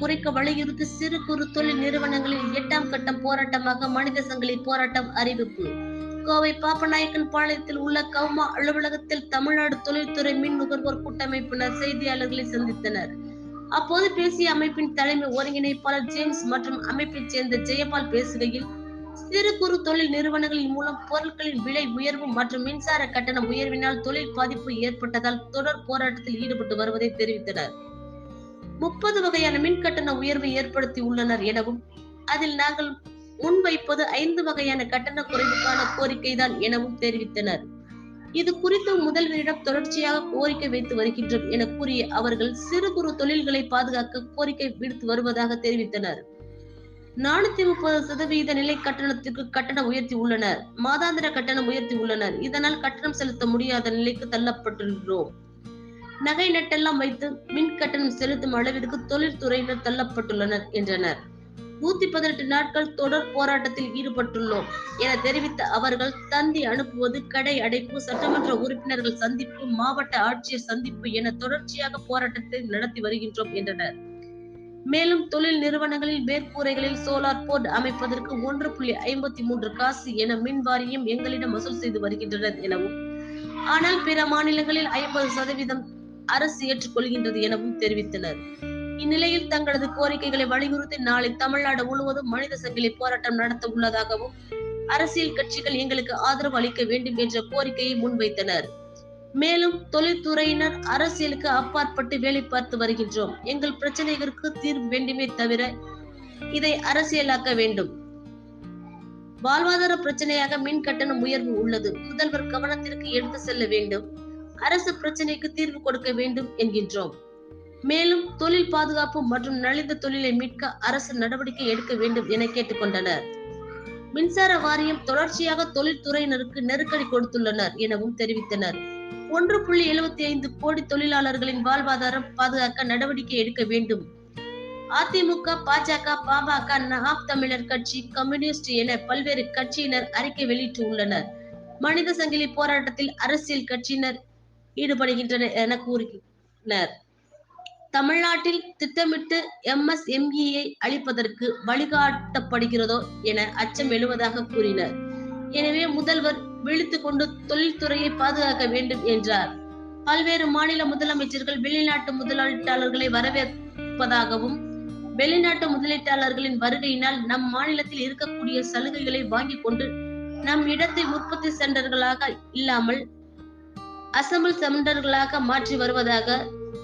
குறைக்க வலியுறுத்தி சிறு குறு தொழில் நிறுவனங்களில் எட்டாம் கட்டம் போராட்டமாக மனித சங்கிலி போராட்டம் அறிவிப்பு. கோவை பாப்பநாயக்கன் பாளையத்தில் உள்ள கவுமா அலுவலகத்தில் தமிழ்நாடு தொழில்துறை மின் நுகர்வோர் கூட்டமைப்பினர் செய்தியாளர்களை சந்தித்தனர். அப்போது பேசிய அமைப்பின் தலைமை ஒருங்கிணைப்பாளர் ஜேம்ஸ் மற்றும் அமைப்பைச் சேர்ந்த ஜெயபால் பேசுகையில் சிறு குறு தொழில் நிறுவனங்களின் மூலம் பொருட்களின் விலை உயர்வு மற்றும் மின்சார கட்டண உயர்வினால் தொழில் பாதிப்பு ஏற்பட்டதால் தொடர் போராட்டத்தில் ஈடுபட்டு வருவதை தெரிவித்தனர். முப்பது வகையான மின் கட்டண உயர்வை ஏற்படுத்தி உள்ளனர் எனவும் அதில் நாங்கள் முன்வைப்பது ஐந்து வகையான கட்டண குறைவுக்கான கோரிக்கைதான் எனவும் தெரிவித்தனர். இது குறித்து முதல்வரிடம் தொடர்ச்சியாக கோரிக்கை வைத்து வருகின்றோம் என கூறிய அவர்கள் சிறு குறு தொழில்களை பாதுகாக்க கோரிக்கை விடுத்து வருவதாக தெரிவித்தனர். நானூத்தி முப்பது சதவீத நிலை கட்டணத்திற்கு கட்டணம் உயர்த்தி உள்ளனர். மாதாந்திர கட்டணம் உயர்த்தி உள்ளனர். இதனால் கட்டணம் செலுத்த முடியாத நிலைக்கு தள்ளப்பட்டுள்ளோம். நகை நட்டெல்லாம் வைத்து மின் கட்டணம் செலுத்தும் அளவிற்கு தொழில்துறையினர் தள்ளப்பட்டுள்ளனர் என்றனர். நூத்தி பதினெட்டு நாட்கள் தொடர் போராட்டத்தில் ஈடுபட்டுள்ளோம் என தெரிவித்த அவர்கள் தந்தி அனுப்புவது கடை அடைப்பு சட்டமன்ற உறுப்பினர்கள் சந்திப்பு மாவட்ட ஆட்சியர் சந்திப்பு என தொடர்ச்சியாக போராட்டத்தை நடத்தி வருகின்றோம் என்றனர். மேலும் தொழில் நிறுவனங்களில் மேற்கூரைகளில் சோலார் போர்ட் அமைப்பதற்கு ஒன்று புள்ளி ஐம்பத்தி மூன்று காசு என மின் வாரியம் எங்களிடம் வசூல் செய்து வருகின்றனர் எனவும் ஆனால் பிற மாநிலங்களில் ஐம்பது சதவீதம் அரசு ஏற்றுக்கொள்கின்றது எனவும் தெரிவித்தனர். இந்நிலையில் தங்களது கோரிக்கைகளை வலியுறுத்தி நாளை தமிழ்நாடு முழுவதும் மனித சங்கிலி போராட்டம் நடத்த உள்ளதாகவும் அரசியல் கட்சிகள் எங்களுக்கு ஆதரவு அளிக்க வேண்டும் என்ற கோரிக்கையை முன்வைத்தனர். மேலும் தொழில்துறையினர் அரசியலுக்கு அப்பாற்பட்டு வேலை பார்த்து வருகின்றோம். எங்கள் பிரச்சனைகளுக்கு தீர்வு வேண்டுமே தவிர இதை அரசியலாக்க வேண்டும். வாழ்வாதார பிரச்சனையாக மின் கட்டணம் உயர்வு உள்ளது. முதல்வர் கவனத்திற்கு எடுத்து செல்ல வேண்டும். அரசு பிரச்சனைக்கு தீர்வு கொடுக்க வேண்டும் என்கின்றோம். மேலும் தொழில் பாதுகாப்பு மற்றும் நலிந்த தொழிலை மீட்க அரசு நடவடிக்கை எடுக்க வேண்டும் என கேட்டுக்கொண்டனர். மின்சார வாரியம் தொடர்ச்சியாக தொழில்துறையினருக்கு நெருக்கடி கொடுத்துள்ளனர் எனவும் தெரிவித்தனர். ஒன்று புள்ளி எழுபத்தி ஐந்து கோடி தொழிலாளர்களின் வாழ்வாதாரம் பாதுகாக்க நடவடிக்கை எடுக்க வேண்டும். அதிமுக பாஜக பாமக நகாப் தமிழர் கட்சி கம்யூனிஸ்ட் என பல்வேறு கட்சியினர் அறிக்கை வெளியிட்டு உள்ளனர் மனித சங்கிலி போராட்டத்தில் அரசியல் கட்சியினர் ஈடுபடுகின்றனர் என கூறினர் தமிழ்நாட்டில் திட்டமிட்டு எம்எஸ்எம்இயை அளிப்பதற்கு வழிகாட்டப்படுகிறதோ என அச்சம் எழுவதாக கூறினர். எனவே முதல்வர் விழித்துக் கொண்டு தொழில்துறையை பாதுகாக்க வேண்டும் என்றார். பல்வேறு மாநில முதலமைச்சர்கள் வெளிநாட்டு முதலீட்டாளர்களை வரவேற்பதாகவும் வெளிநாட்டு முதலீட்டாளர்களின் வருகையினால் நம் மாநிலத்தில் இருக்கக்கூடிய சலுகைகளை வாங்கிக் கொண்டு நம் இடத்தை உற்பத்தி சென்டர்களாக இல்லாமல் அசம்பிள் செமண்டர்களாக மாற்றி வருவதாக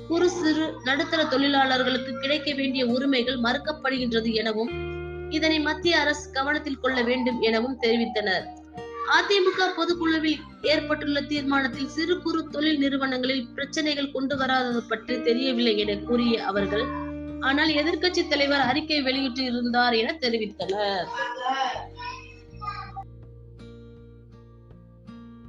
குறு சிறு நடுத்தர தொழிலாளர்களுக்கு கிடைக்க வேண்டிய உரிமைகள் மறுக்கப்படுகின்றது எனவும் இதனை மத்திய அரசு கவனத்தில் கொள்ள வேண்டும் எனவும் தெரிவித்தனர். அதிமுக பொதுக்குழுவில் ஏற்பட்டுள்ள தீர்மானத்தில் சிறு குறு தொழில் நிறுவனங்களில் பிரச்சனைகள் கொண்டு வராதது பற்றி தெரியவில்லை என கூறிய அவர்கள் ஆனால் எதிர்க்கட்சி தலைவர் அறிக்கை வெளியிட்டு இருந்தார் என தெரிவித்தனர்.